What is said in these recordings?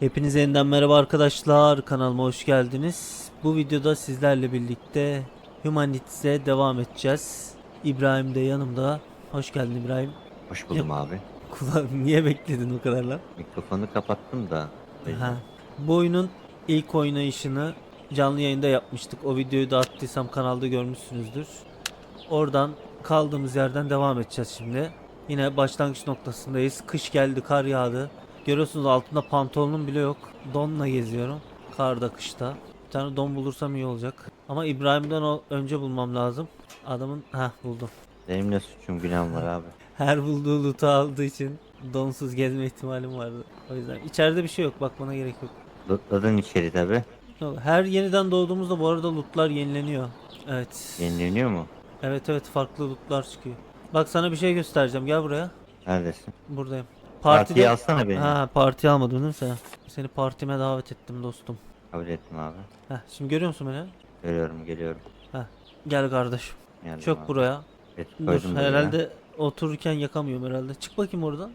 Hepinize yeniden merhaba arkadaşlar. Kanalıma hoş geldiniz. Bu videoda sizlerle birlikte Humanities'e devam edeceğiz. İbrahim de yanımda. Hoş geldin İbrahim. Hoş buldum abi. Kula niye bekledin o kadar lan? Mikrofonu kapattım da. Ha. Bu oyunun ilk oynayışını canlı yayında yapmıştık. O videoyu da attıysam kanalda görmüşsünüzdür. Oradan kaldığımız yerden devam edeceğiz şimdi. Yine başlangıç noktasındayız. Kış geldi, kar yağdı. Görüyorsunuz altında pantolonum bile yok. Donla geziyorum. Karda, kışta. Bir tane don bulursam iyi olacak. Ama İbrahim'den önce bulmam lazım. Adamın... ha buldum. Benim ne suçum günahım var abi. Her bulduğu loot'u aldığı için donsuz gezme ihtimalim vardı. O yüzden içeride bir şey yok. Bakmana gerek yok. Lootladın içeri tabi. Her yeniden doğduğumuzda bu arada lootlar yenileniyor. Evet. Yenileniyor mu? Evet evet farklı lootlar çıkıyor. Bak sana bir şey göstereceğim. Gel buraya. Neredesin? Buradayım. Partiyi alsana beni. Ha parti almadın değil mi sen? Seni partime davet ettim dostum. Kabul ettim abi. Heh, şimdi görüyor musun beni? Görüyorum geliyorum. Gel kardeşim. Geldim Çök abi. buraya. Evet, Dur koydum buraya. herhalde otururken yakamıyorum herhalde. Çık bakayım oradan.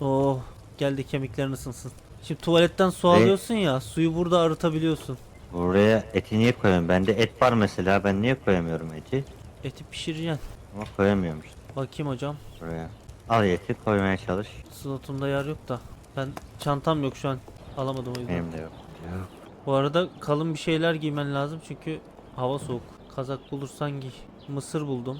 Oh geldi kemiklerin ısınsın. Şimdi tuvaletten su Ne? alıyorsun ya suyu burada arıtabiliyorsun. Buraya eti niye koyuyorum? Bende et var mesela. Ben niye koyamıyorum eti? Eti pişireceksin. Ama koyamıyorum işte Bakayım hocam. buraya. Al eti koymaya çalış. Slotumda yer yok da. Ben çantam yok şu an. Alamadım o yüzden. Benim de yok. Yok. Bu arada kalın bir şeyler giymen lazım çünkü hava soğuk. Kazak bulursan giy. Mısır buldum.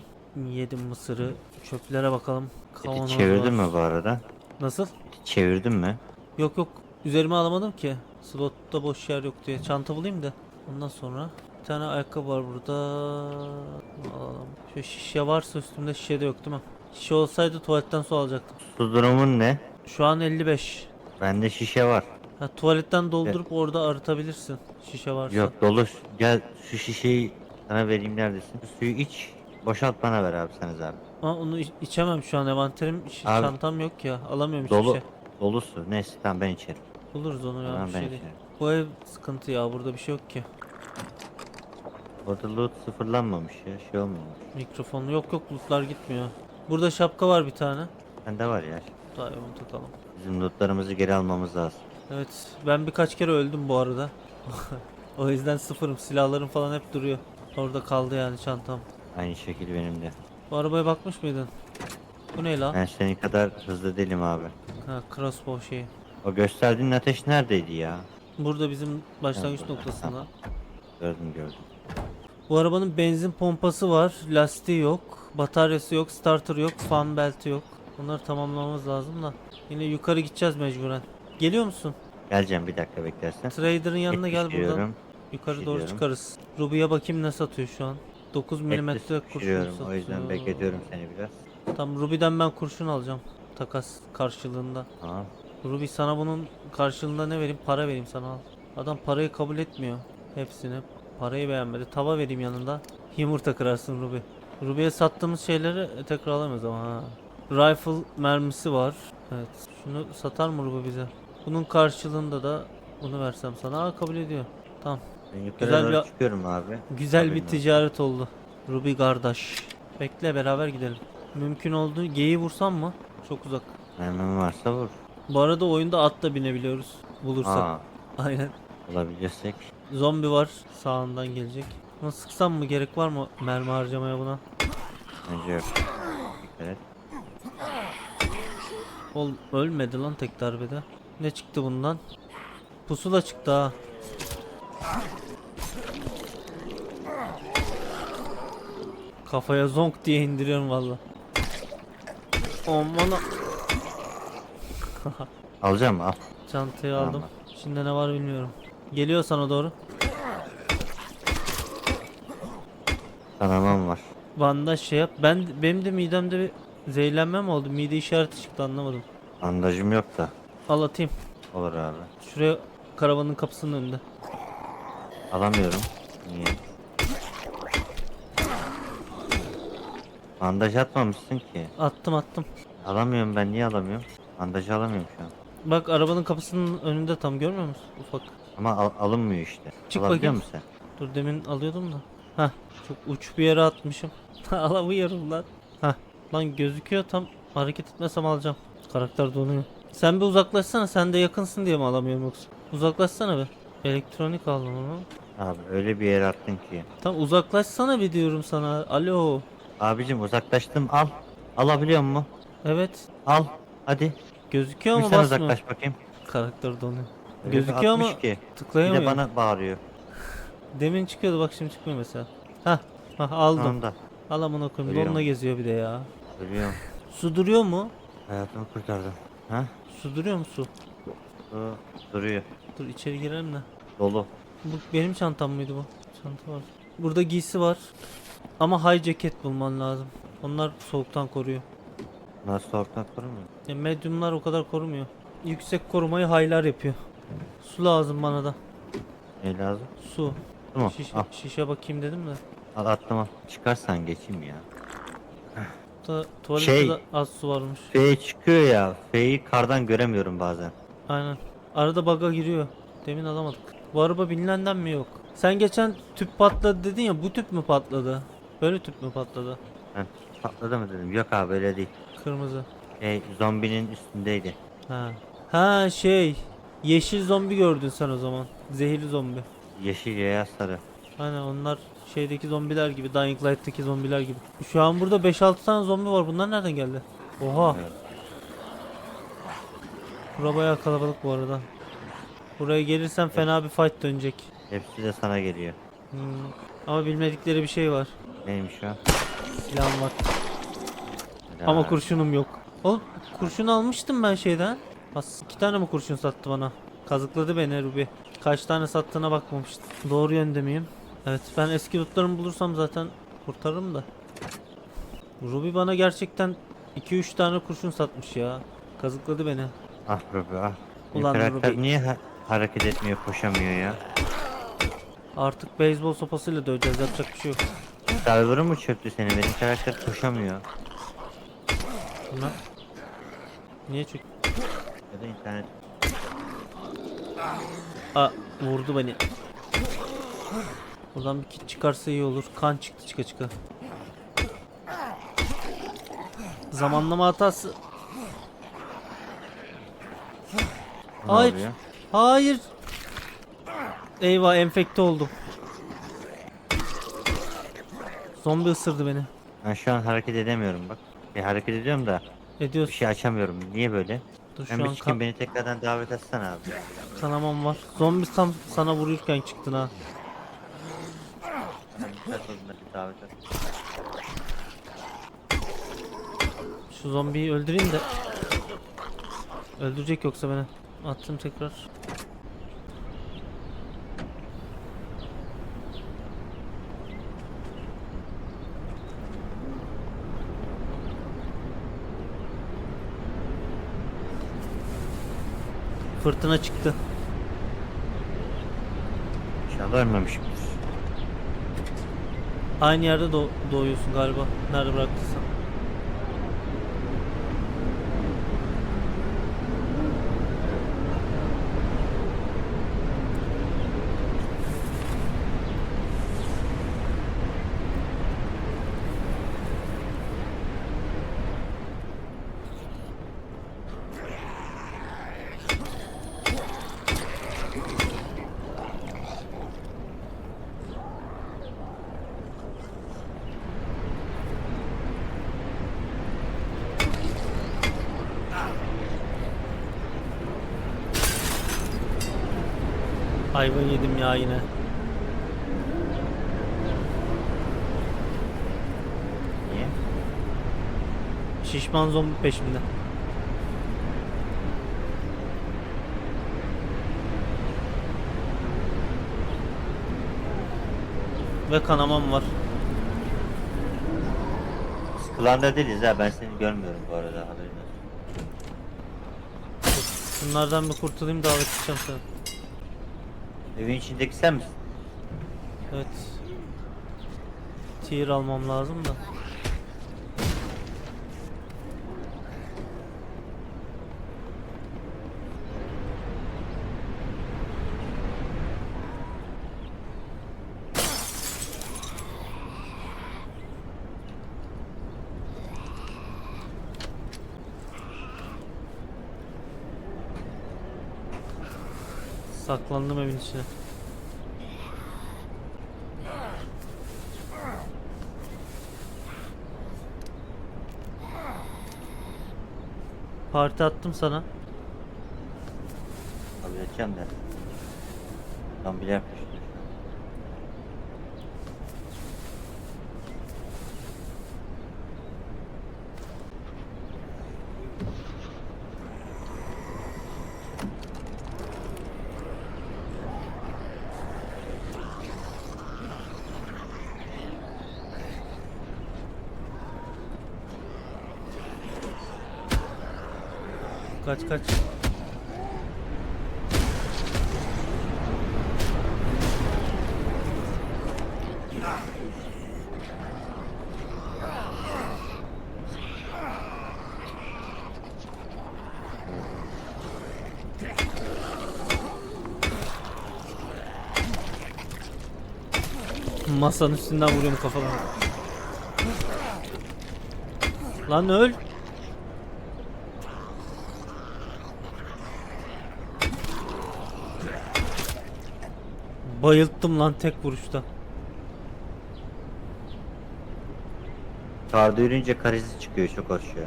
Yedim mısırı. Çöplere bakalım. Kavanoz Eti çevirdin var. mi bu arada? Nasıl? Çevirdin mi? Yok yok. Üzerime alamadım ki. Slotta boş yer yok diye. Çanta bulayım da. Ondan sonra bir tane ayakkabı var burada. Alalım. Şu şişe varsa üstümde şişe de yok değil mi? Şişe olsaydı tuvaletten su alacaktım. Su durumun ne? Şu an 55. Bende şişe var. Ha, tuvaletten doldurup orada arıtabilirsin. Şişe varsa. Yok dolu. Gel şu şişeyi sana vereyim neredesin? Suyu iç. Boşalt bana ver abi sen abi. Aa, onu iç- içemem şu an envanterim şi- Abi- çantam yok ya alamıyorum hiçbir Dolu. şey. Dolu su. Neyse tamam ben içerim. Buluruz onu ya Tamam bir ben şey değil. içerim. Bu ev sıkıntı ya burada bir şey yok ki. Orada loot sıfırlanmamış ya. Şey olmamış. Mikrofon yok yok lootlar gitmiyor. Burada şapka var bir tane. Bende var ya. Daha onu takalım. Bizim lootlarımızı geri almamız lazım. Evet ben birkaç kere öldüm bu arada. o yüzden sıfırım silahlarım falan hep duruyor. Orada kaldı yani çantam. Aynı şekilde benim de. Bu arabaya bakmış mıydın? Bu ne la? Ben senin kadar hızlı değilim abi. Ha crossbow şeyi. O gösterdiğin ateş neredeydi ya? Burada bizim başlangıç burada. noktasında. Gördüm gördüm. Bu arabanın benzin pompası var, lastiği yok, bataryası yok, starter yok, fan belti yok. Bunları tamamlamamız lazım da. Yine yukarı gideceğiz mecburen. Geliyor musun? Geleceğim bir dakika beklersen. Trader'ın yanına gel buradan. Yukarı doğru pişiriyorum. çıkarız. Ruby'ye bakayım ne satıyor şu an. 9 mm kurşun satıyor. O yüzden bekletiyorum seni biraz. Tamam Ruby'den ben kurşun alacağım. Takas karşılığında. Tamam. Ruby sana bunun karşılığında ne vereyim? Para vereyim sana al. Adam parayı kabul etmiyor. Hepsini. Parayı beğenmedi. Tava vereyim yanında. Yumurta kırarsın Ruby. Ruby'ye sattığımız şeyleri tekrar alamayız ama ha. Rifle mermisi var. Evet. Şunu satar mı Ruby bize? Bunun karşılığında da bunu versem sana. Aa kabul ediyor. Tamam. Ben yukarı Güzel bir- çıkıyorum abi. Güzel bir Haberin olsun. ticaret oldu. Ruby kardeş. Bekle beraber gidelim. Mümkün olduğu geyiği vursam mı? Çok uzak. Mermim varsa vur. Bu arada oyunda at da binebiliyoruz. Bulursak. Aa, Aynen. olabilirsek. Zombi var sağından gelecek. Bunu sıksam mı gerek var mı mermi harcamaya buna? Bence yok. Dikkat et. Ol ölmedi lan tek darbede. Ne çıktı bundan? Pusula çıktı ha. Kafaya zonk diye indiriyorum valla. Aman Alacağım al. çantayı Tamam. aldım. Şimdi ne var bilmiyorum. Geliyor sana doğru. Kanamam var. Bandaj şey yap. Ben benim de midemde bir zehirlenme mi oldu? Mide işareti çıktı anlamadım. Bandajım yok da. Al atayım. Olur abi. Şuraya karavanın kapısının önünde. Alamıyorum. Niye? Bandaj atmamışsın ki. Attım attım. Alamıyorum ben niye alamıyorum? Bandajı alamıyorum şu an. Bak arabanın kapısının önünde tam görmüyor musun? Ufak. Ama al- alınmıyor işte. Çık Alabiliyor bakayım. musun sen? Dur demin alıyordum da. Hah çok uç bir yere atmışım. Alamıyorum lan. Hah lan gözüküyor tam hareket etmesem alacağım. Karakter donuyor. Sen bir uzaklaşsana. Sen de yakınsın diye mi alamıyorum yoksa? Uzaklaşsana bir. Elektronik aldım onu. Abi öyle bir yere attın ki. Tam uzaklaşsana bir diyorum sana. Alo. Abicim uzaklaştım al. Alabiliyor mu? Evet. Al. Hadi. Gözüküyor Bir mu sen basmıyor? uzaklaş bakayım. Karakter donuyor. Öyle bir Gözüküyor ama atmış ki. Bir tıklayamıyorum. de bana bağırıyor. Demin çıkıyordu bak şimdi çıkmıyor mesela. Hah. Hah aldım. Anında. Al amına koyayım. Ölüyorum. Donla geziyor bir de ya. Ölüyorum. Su duruyor mu? Hayatımı kurtardın. Ha? Su duruyor mu su? Bu duruyor. Dur içeri girelim de. Dolu. Bu benim çantam mıydı bu? Çanta var. Burada giysi var. Ama high ceket bulman lazım. Onlar soğuktan koruyor. Nasıl soğuktan korumuyor? Ya mediumlar o kadar korumuyor. Yüksek korumayı high'lar yapıyor. Su lazım bana da. Ne lazım? Su. Tamam. Şişe, Al, şişe bakayım dedim de. al atlama. Çıkarsan geçeyim ya. Da, tuvalette Şey- de az su varmış. F çıkıyor ya. F'yi kardan göremiyorum bazen. Aynen. Arada bug'a giriyor. Demin alamadık. Bu araba bilinenden mi yok? Sen geçen tüp patladı dedin ya bu tüp mü patladı? Böyle tüp mü patladı? Ben patladı mı dedim. Yok abi öyle değil. Kırmızı. Şey zombinin üstündeydi. Ha. Ha şey. Yeşil zombi gördün sen o zaman. Zehirli zombi. Yeşil veya sarı. Aynen onlar şeydeki zombiler gibi. Dying Light'taki zombiler gibi. Şu an burada 5-6 tane zombi var. Bunlar nereden geldi? Oha. Evet. Bura bayağı kalabalık bu arada. Buraya gelirsen fena bir fight dönecek. Hepsi de sana geliyor. Hmm. Ama bilmedikleri bir şey var. Neymiş o? Silahım var. Ama Ya, kurşunum yok. Oğlum kurşun almıştım ben şeyden. As iki tane mi kurşun sattı bana? Kazıkladı beni Ruby. Kaç tane sattığına bakmamıştım. Doğru yönde miyim? Evet ben eski lootlarımı bulursam zaten kurtarırım da. Ruby bana gerçekten 2-3 tane kurşun satmış ya. Kazıkladı beni. Ah Ruby ah. Ulan karakter Ruby. niye ha- hareket etmiyor, koşamıyor ya? Artık beyzbol sopasıyla döveceğiz yapacak bir şey yok. Server'ı mı çöktü seni? Benim karakter koşamıyor. Bunlar. Niye çünkü? Ya da internet. Aa vurdu beni. Buradan bir kit çıkarsa iyi olur. Kan çıktı çıka çıka. Zamanlama hatası. Ne Hayır. oluyor? Hayır. Eyvah enfekte oldum. Zombi ısırdı beni. Ben şu an hareket edemiyorum bak. E, hareket ediyorum da bir Ediyorsun. şey açamıyorum. Niye böyle? Dur şu an kan- beni tekrardan davet etsene abi. kanamam var. Zombi tam sana vururken çıktın ha. Sen sorunla bir davet et. Şu zombiyi öldüreyim de. Öldürecek yoksa beni. Attım tekrar. Fırtına çıktı. İnşallah ölmemişimdir. Aynı yerde doğ- doğuyorsun galiba. Nerede bıraktıysan. Ayva yedim ya yine. Niye? Şişman zombi peşimde. Ve kanamam var. Biz klanda değiliz ha ben seni görmüyorum bu arada haberin olsun. Bunlardan bir kurtulayım davet edeceğim seni. Evin içindeki sen misin? Evet. Tier almam lazım da. Saklandım evin içine. Parti attım sana. Kabul edeceğim de. Tam bile yapmıştır. Kaç. Masanın üstünden vuruyorum kafalarına. Lan öl. Bayılttım lan tek vuruşta. Karda yürüyünce karesi çıkıyor çok hoş ya.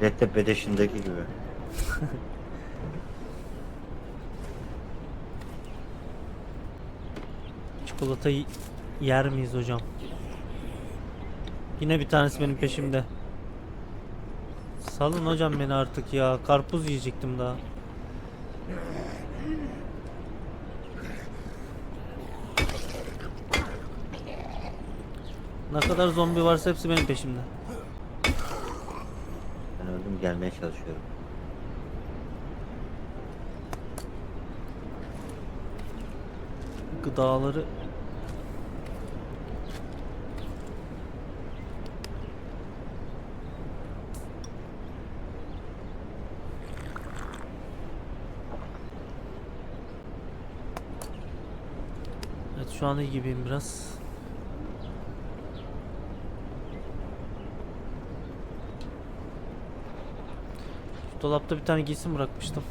Red Dead Redemption'daki gibi. Çikolatayı yer miyiz hocam? Yine bir tanesi benim peşimde. Salın hocam beni artık ya. Karpuz yiyecektim daha. Ne kadar zombi varsa hepsi benim peşimde. Ben öldüm gelmeye çalışıyorum. Gıdaları Evet şu an iyi gibiyim biraz. Dolapta bir tane giysim bırakmıştım.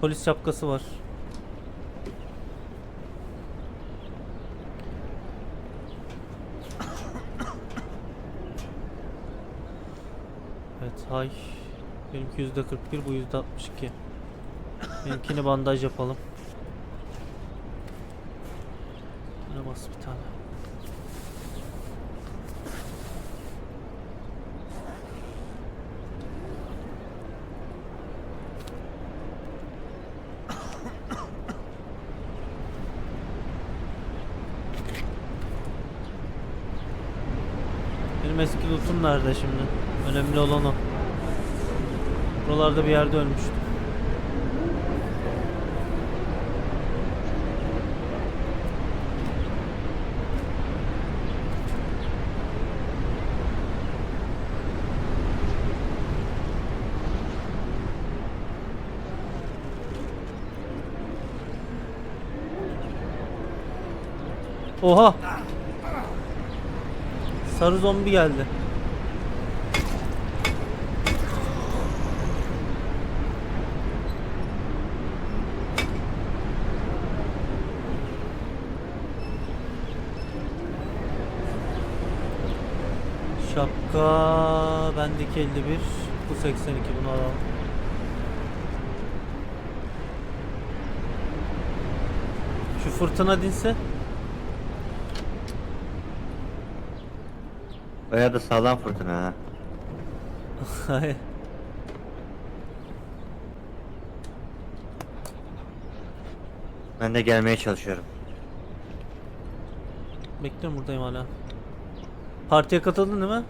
Polis şapkası var. Evet hay. Benimki yüzde 41 bu yüzde 62. Benimkini bandaj yapalım. Yine bas bir tane. Benim eski lootum nerede şimdi? Önemli olan o. Buralarda bir yerde ölmüştüm. Oha! Sarı zombi geldi. Şapka bendeki 51 bu 82 bunu alalım. Şu fırtına dinse Bayağı da sağlam fırtına ha. Hayır. Ben de gelmeye çalışıyorum. Bekliyorum buradayım hala. Partiye katıldın değil mi?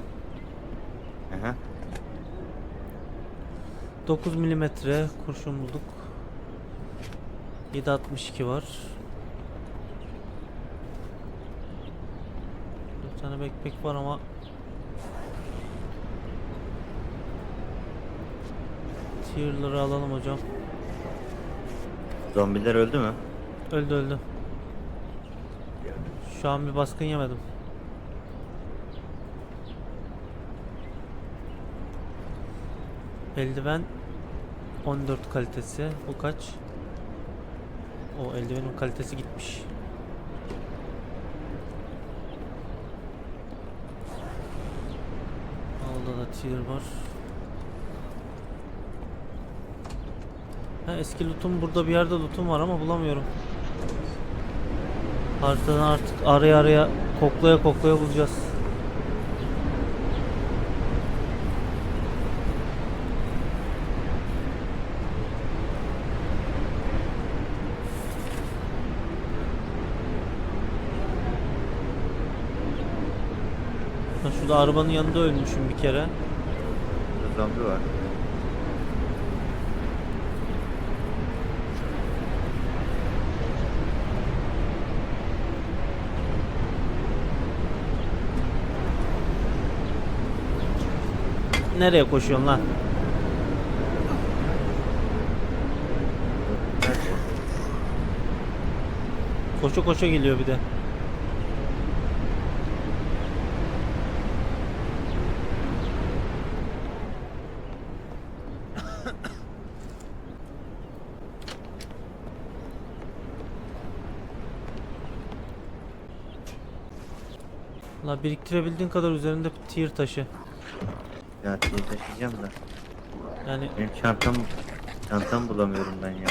Aha. 9 milimetre kurşun bulduk. 7.62 var. Bir tane backpack var ama Tier'ları alalım hocam. Zombiler öldü mü? Öldü öldü. Şu an bir baskın yemedim. Eldiven 14 kalitesi. Bu kaç? O eldivenin kalitesi gitmiş. Alda da tier var. Ha, eski lootum burada bir yerde lootum var ama bulamıyorum. Haritadan artık araya araya koklaya koklaya bulacağız. Ha, şurada arabanın yanında ölmüşüm bir kere. Zombi var. Nereye koşuyorsun lan? Koşa koşa geliyor bir de. La biriktirebildiğin kadar üzerinde tier taşı. Ya şeyi taşıyacağım da. Yani Benim çantam çantam bulamıyorum ben ya.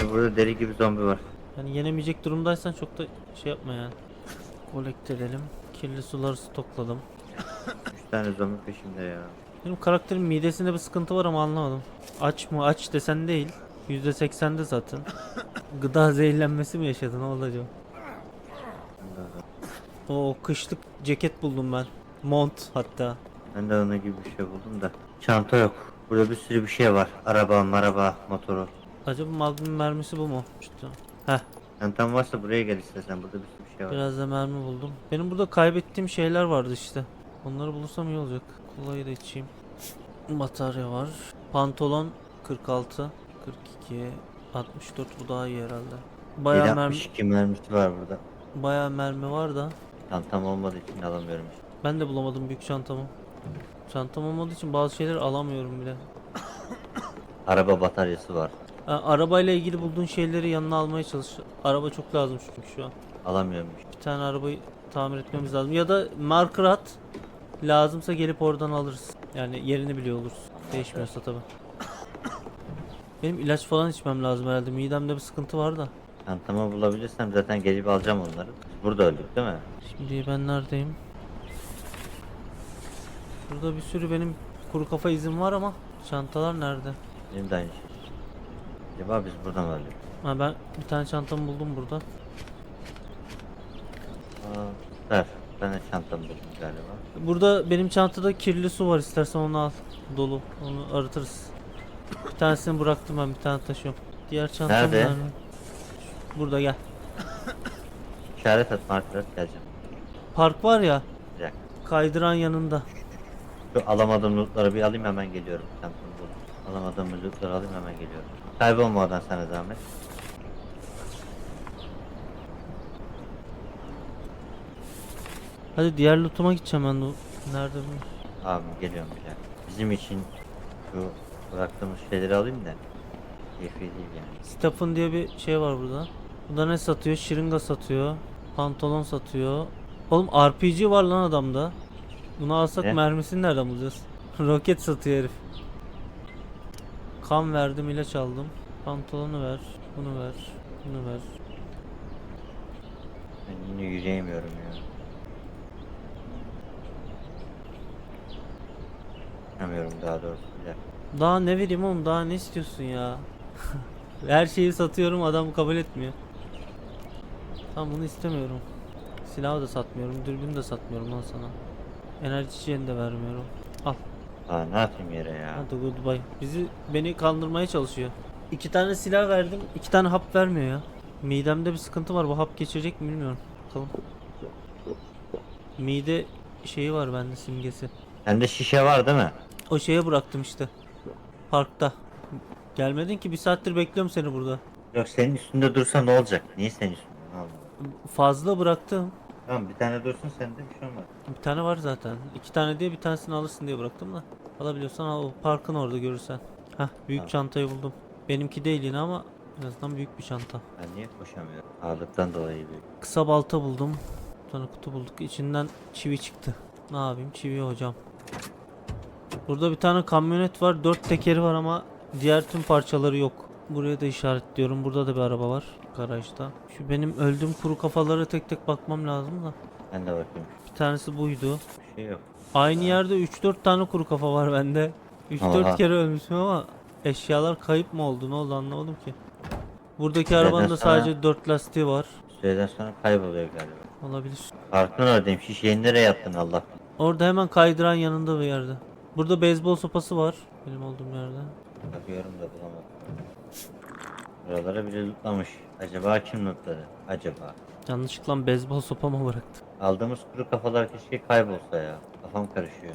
Ya Burada deli gibi zombi var. Yani yenemeyecek durumdaysan çok da şey yapma yani. Kolekt edelim. Kirli suları stokladım. Üç tane zombi peşimde ya. Benim karakterin midesinde bir sıkıntı var ama anlamadım. Aç mı? Aç desen değil. %80'de zaten. Gıda zehirlenmesi mi yaşadı? Ne oldu acaba? O kışlık ceket buldum ben. Mont hatta. ben de onun gibi bir şey buldum da. Çanta yok. Burada bir sürü bir şey var. Araba, maraba, motoru. Acaba magnum mermisi bu mu? İşte. Heh. Çantan varsa buraya gel istersen. Burada bir sürü bir şey var. Biraz da mermi buldum. Benim burada kaybettiğim şeyler vardı işte. Onları bulursam iyi olacak. Kolayı da içeyim. Batarya var. Pantolon 46, 42, 64 bu daha iyi herhalde. Bayağı mermi, 762 mermisi var burada. bayağı mermi var da Çantam olmadığı için alamıyorum. ben de bulamadım büyük çantamı. Çantam olmadığı için bazı şeyleri alamıyorum bile. Araba bataryası var. Ha, arabayla ilgili bulduğun şeyleri yanına almaya çalış. Araba çok lazım çünkü şu an. Alamıyorum. Bir tane arabayı tamir etmemiz lazım. Ya da marker at. Lazımsa gelip oradan alırız. Yani yerini biliyor oluruz. Değişmiyorsa tabi. Benim ilaç falan içmem lazım herhalde. Midemde bir sıkıntı var da. Çantamı bulabilirsem zaten gelip alacağım onları. Biz burada öldük değil mi? Şimdi ben neredeyim? Burada bir sürü benim kuru kafa izim var ama çantalar nerede? Benim de aynı şey. Acaba biz burada mı öldük? Ha ben bir tane çantamı buldum burada. Aa, ver. Ben de çantamı buldum galiba. Burada benim çantada kirli su var istersen onu al. Dolu. Onu arıtırız. Bir tanesini bıraktım ben bir tane taşıyorum. Diğer çantam Nerede? nerede? Burada gel. İşaret at marker at geleceğim. Park var ya Bir dakika. kaydıran yanında. Şu alamadığım lootları bir alayım hemen geliyorum. Çantamı buldum. Alamadığım lootları alayım hemen geliyorum. Kaybolmadan sana zahmet. Hadi diğer lootuma gideceğim ben. de. Nerede bu? Abim geliyorum bir dakika. Bizim için şu bıraktığımız şeyleri alayım da. Keyfi değil yani. Stephen diye bir şey var burada. Burada ne satıyor? Şırınga satıyor. Pantolon satıyor. Oğlum RPG var lan adamda. Bunu alsak Ne? mermisini nereden bulacağız? Roket satıyor herif. Kan verdim, ilaç aldım. Pantolonu ver, bunu ver, bunu ver. Ben yine yürüyemiyorum ya. Yürüyemiyorum daha doğrusu. Daha ne vereyim oğlum? Daha ne istiyorsun ya? Her şeyi satıyorum, adam kabul etmiyor. Tamam bunu istemiyorum. Silahı da satmıyorum, dürbünü de satmıyorum lan sana. Enerji içeceğini de vermiyorum. Al. Aa ne yapayım yere ya? Hadi goodbye. Bizi beni kandırmaya çalışıyor. İki tane silah verdim. iki tane hap vermiyor ya. Midemde bir sıkıntı var. Bu hap geçecek mi bilmiyorum. Bakalım. Mide şeyi var bende simgesi. Sende şişe var değil mi? O şeye bıraktım işte. Parkta. Gelmedin ki bir saattir bekliyorum seni burada. Yok senin üstünde dursa ne olacak? Niye senin üstünde? Fazla bıraktım. Tamam bir tane dursun sende bir şey olmaz. Bir tane var zaten. İki tane diye bir tanesini alırsın diye bıraktım da. Alabiliyorsan al o parkın orada görürsen. Heh büyük Tamam. çantayı buldum. Benimki değil yine ama en azından büyük bir çanta. Ben niye koşamıyorum? Ağırlıktan dolayı büyük. Kısa balta buldum. Bir tane kutu bulduk. İçinden çivi çıktı. Ne yapayım? Çivi hocam. Burada bir tane kamyonet var. Dört tekeri var ama diğer tüm parçaları yok. Buraya da işaretliyorum. Burada da bir araba var. Garajda. Şu benim öldüğüm kuru kafalara tek tek bakmam lazım da. Ben de bakayım. Bir tanesi buydu. Bir şey yok. Aynı yerde 3-4 tane kuru kafa var bende. 3-4 Oha. kere ölmüşüm ama eşyalar kayıp mı oldu ne oldu anlamadım ki. Buradaki Neden arabanın da sadece 4 lastiği var. Süreden sonra kayboluyor galiba. Olabilir. Kartın oradayım. Şişeyi nereye yaptın Allah. Orada hemen kaydıran yanında bir yerde. Burada beyzbol sopası var. Benim olduğum yerde. Bakıyorum da bulamadım. Buralara biri lootlamış. Acaba kim lootladı? Acaba. Yanlışlıkla beyzbol sopamı bıraktım. Aldığımız kuru kafalar keşke kaybolsa ya. Kafam karışıyor.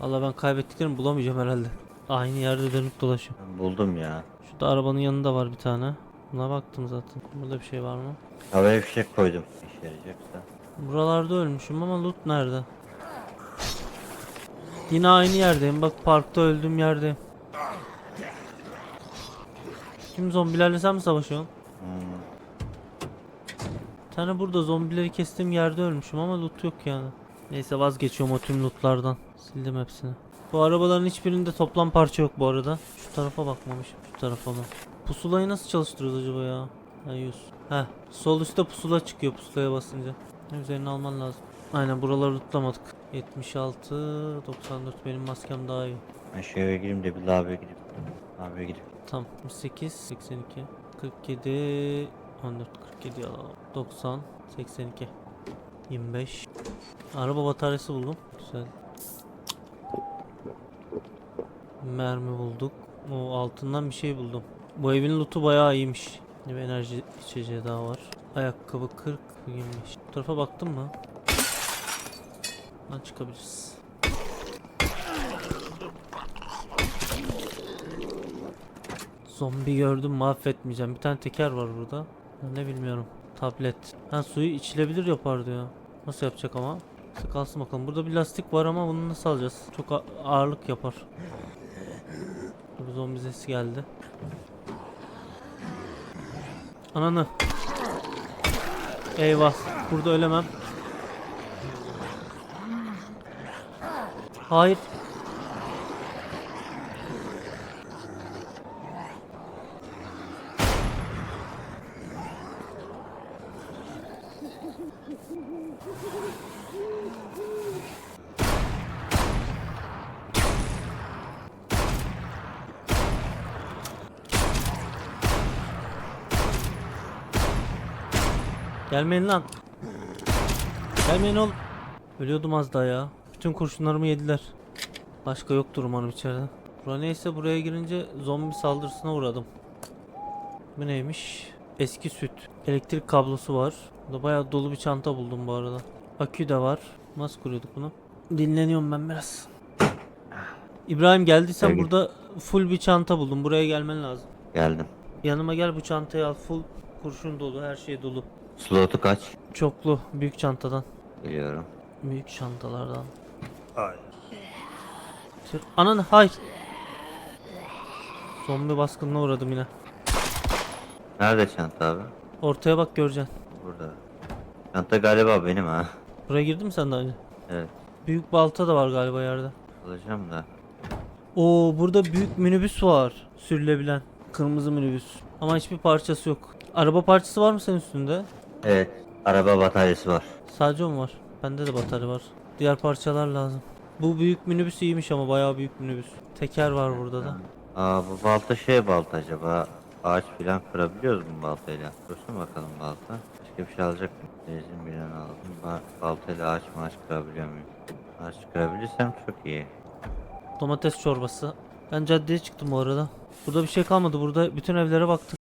Valla ben kaybettiklerimi bulamayacağım herhalde. Aynı yerde dönüp dolaşıyorum. Ben buldum ya. Şurada arabanın yanında var bir tane. Buna baktım zaten. Burada bir şey var mı? Havaya fişek koydum. İşe yarayacaksa. Buralarda ölmüşüm ama loot nerede? Yine aynı yerdeyim. Bak parkta öldüğüm yerdeyim. Kim zombilerle sen mi savaşıyorsun? Hmm. Bir tane burada zombileri kestiğim yerde ölmüşüm ama loot yok yani. Neyse vazgeçiyorum o tüm lootlardan. Sildim hepsini. Bu arabaların hiçbirinde toplam parça yok bu arada. Şu tarafa bakmamışım. Şu tarafa mı? Pusulayı nasıl çalıştırıyoruz acaba ya? Ha 100. Heh. Sol üstte pusula çıkıyor pusulaya basınca. Üzerini alman lazım. Aynen buraları lootlamadık. 76, 94 benim maskem daha iyi. Ben şu eve gireyim de bir lavaboya gidip. Lavaboya gidip. Tam 8, 82, 47, 14, 47 alalım. 90, 82, 25. Araba bataryası buldum. Güzel. Mermi bulduk. O altından bir şey buldum. Bu evin lootu bayağı iyiymiş. Bir enerji içeceği daha var. Ayakkabı 40, 25. Bu tarafa baktın mı? Lan çıkabiliriz. Zombi gördüm mahvetmeyeceğim. Bir tane teker var burada. Ne bilmiyorum. Tablet. Ha suyu içilebilir yapar diyor. Nasıl yapacak ama? Nasıl kalsın bakalım. Burada bir lastik var ama bunu nasıl alacağız? Çok ağırlık yapar. Bir zombi sesi geldi. Ananı. Eyvah. Burada ölemem. Hayır. Gelmeyin lan. Gelmeyin oğlum. Ölüyordum az daha ya. Bütün kurşunlarımı yediler. Başka yoktur umarım içeride. Bura neyse buraya girince zombi saldırısına uğradım. Bu neymiş? Eski süt. Elektrik kablosu var. Burada bayağı dolu bir çanta buldum bu arada. Akü de var. Nasıl kuruyorduk bunu? Dinleniyorum ben biraz. İbrahim geldiysen Gel gel. burada full bir çanta buldum. Buraya gelmen lazım. Geldim. Yanıma gel bu çantayı al. Full kurşun dolu, her şey dolu. Slotu kaç? Çoklu, büyük çantadan. Biliyorum. Büyük çantalardan. Sır- Anan hayır. Zombi baskınına uğradım yine. Nerede çanta abi? Ortaya bak göreceksin. Burada. Çanta galiba benim ha. Buraya girdin mi sen daha önce? Evet. Büyük balta da var galiba yerde. Alacağım da. Oo burada büyük minibüs var. Sürülebilen. Kırmızı minibüs. Ama hiçbir parçası yok. Araba parçası var mı senin üstünde? Evet. Araba bataryası var. Sadece o mu var? Bende de batarya var. Diğer parçalar lazım. Bu büyük minibüs iyiymiş ama bayağı büyük minibüs. Teker var burada da. Aa bu balta şey balta acaba. Ağaç filan kırabiliyoruz mu baltayla? Dursun bakalım balta. Başka bir şey alacak mı? Benzin bilen aldım. Ba baltayla ağaç maaş kırabiliyor muyum? Ağaç kırabilirsem çok iyi. Domates çorbası. Ben caddeye çıktım bu arada. Burada bir şey kalmadı. Burada bütün evlere baktık.